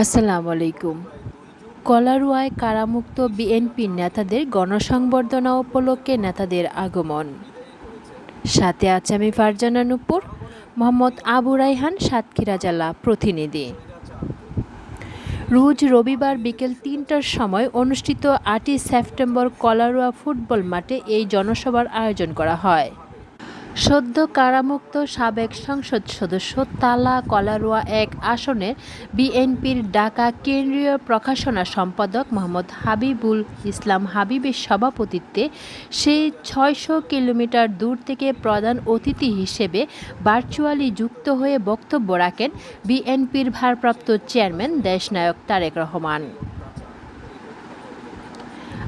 আসসালামু আলাইকুম। কলারুয়ায় কারামুক্ত বিএনপির নেতাদের গণসংবর্ধনা উপলক্ষে নেতাদের আগমন। সাথে আছে আমি ফারজানা নুপুর মোহাম্মদ আবু রাইহান সাতক্ষীরা জেলা প্রতিনিধি। রোজ রবিবার বিকেল তিনটার সময় অনুষ্ঠিত আটই সেপ্টেম্বর কলারুয়া ফুটবল মাঠে এই জনসভার আয়োজন করা হয়। সদ্য কারামুক্ত সাবেক সংসদ সদস্য তালা কলারোয়া এক আসনের বিএনপির ঢাকা কেন্দ্রীয় প্রকাশনা সম্পাদক মোহাম্মদ হাবিবুল ইসলাম হাবিবের সভাপতিত্বে সেই ছয়শো কিলোমিটার দূর থেকে প্রধান অতিথি হিসেবে ভার্চুয়ালি যুক্ত হয়ে বক্তব্য রাখেন বিএনপির ভারপ্রাপ্ত চেয়ারম্যান দেশনায়ক তারেক রহমান।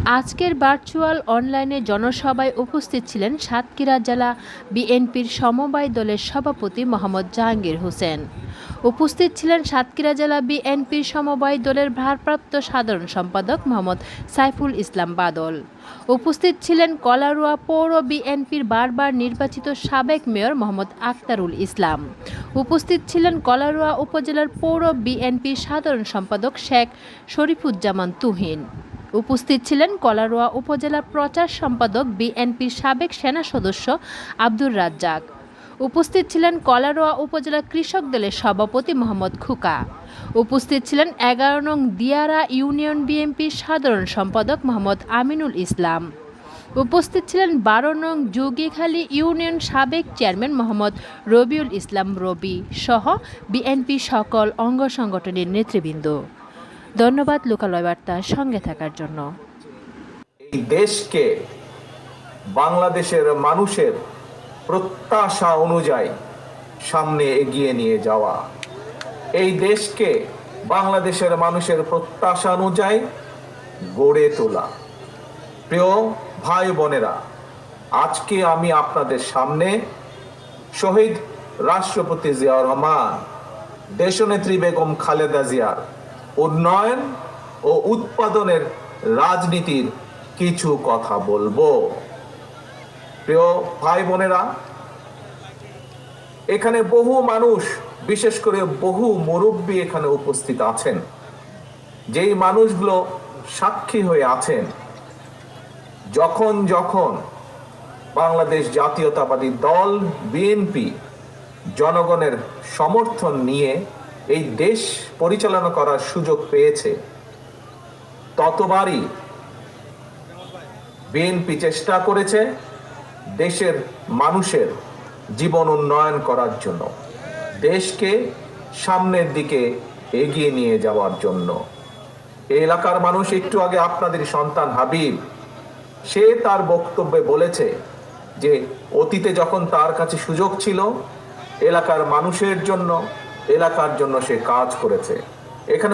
আজকের ভার্চুয়াল অনলাইনে জনসভায় উপস্থিত ছিলেন সাতক্ষীরা জেলা বিএনপির সমবায় দলের সভাপতি মোহাম্মদ জাহাঙ্গীর হোসেন। উপস্থিত ছিলেন সাতক্ষীরা জেলা বিএনপির সমবায় দলের ভারপ্রাপ্ত সাধারণ সম্পাদক মোহাম্মদ সাইফুল ইসলাম বাদল। উপস্থিত ছিলেন কলারুয়া পৌর বিএনপির বারবার নির্বাচিত সাবেক মেয়র মোহাম্মদ আক্তারুল ইসলাম। উপস্থিত ছিলেন কলারুয়া উপজেলার পৌর বিএনপির সাধারণ সম্পাদক শেখ শরীফুজ্জামান তুহিন। উপস্থিত ছিলেন কলারোয়া উপজেলার প্রচার সম্পাদক বিএনপির সাবেক সেনা সদস্য আব্দুর রাজ্জাক। উপস্থিত ছিলেন কলারোয়া উপজেলা কৃষক দলের সভাপতি মোহাম্মদ খুকা। উপস্থিত ছিলেন এগারো নং দিয়ারা ইউনিয়ন বিএনপির সাধারণ সম্পাদক মোহাম্মদ আমিনুল ইসলাম। উপস্থিত ছিলেন বারো নং যোগীখালী ইউনিয়ন সাবেক চেয়ারম্যান মোহাম্মদ রবিউল ইসলাম রবি সহ বিএনপি সকল অঙ্গ সংগঠনের নেতৃবৃন্দ। ধন্যবাদ লোকালয় বার্তার সঙ্গে থাকার জন্য। এই দেশকে বাংলাদেশের মানুষের প্রত্যাশা অনুযায়ী সামনে এগিয়ে নিয়ে যাওয়া। এই দেশকে বাংলাদেশের মানুষের প্রত্যাশা অনুযায়ী গড়ে তোলা। প্রিয় ভাই বোনেরা, আজকে আমি আপনাদের সামনে শহীদ রাষ্ট্রপতি জিয়াউর রহমান, দেশনেত্রী বেগম খালেদা জিয়ার উন্নয়ন ও উৎপাদনের রাজনীতির কিছু কথা বলব। প্রিয় ভাই বোনেরা, এখানে বহু মানুষ, বিশেষ করে বহু মুরব্বী এখানে উপস্থিত আছেন। যেই মানুষগুলো সাক্ষী হয়ে আছেন, যখন যখন বাংলাদেশ জাতীয়তাবাদী দল, বিএনপি জনগণের সমর্থন নিয়ে এই দেশ পরিচালনা করার সুযোগ পেয়েছে। ততবারই বিএনপি চেষ্টা করেছে দেশের মানুষের জীবন উন্নয়ন করার জন্য, দেশকে সামনের দিকে এগিয়ে নিয়ে যাওয়ার জন্য। এলাকার মানুষ একটু আগে আপনাদের সন্তান হাবিব, সে তার বক্তব্যে বলেছে যে, অতীতে যখন তার কাছে সুযোগ ছিল, এলাকার মানুষের জন্য এলাকার জন্য সে কাজ করেছে। এখানে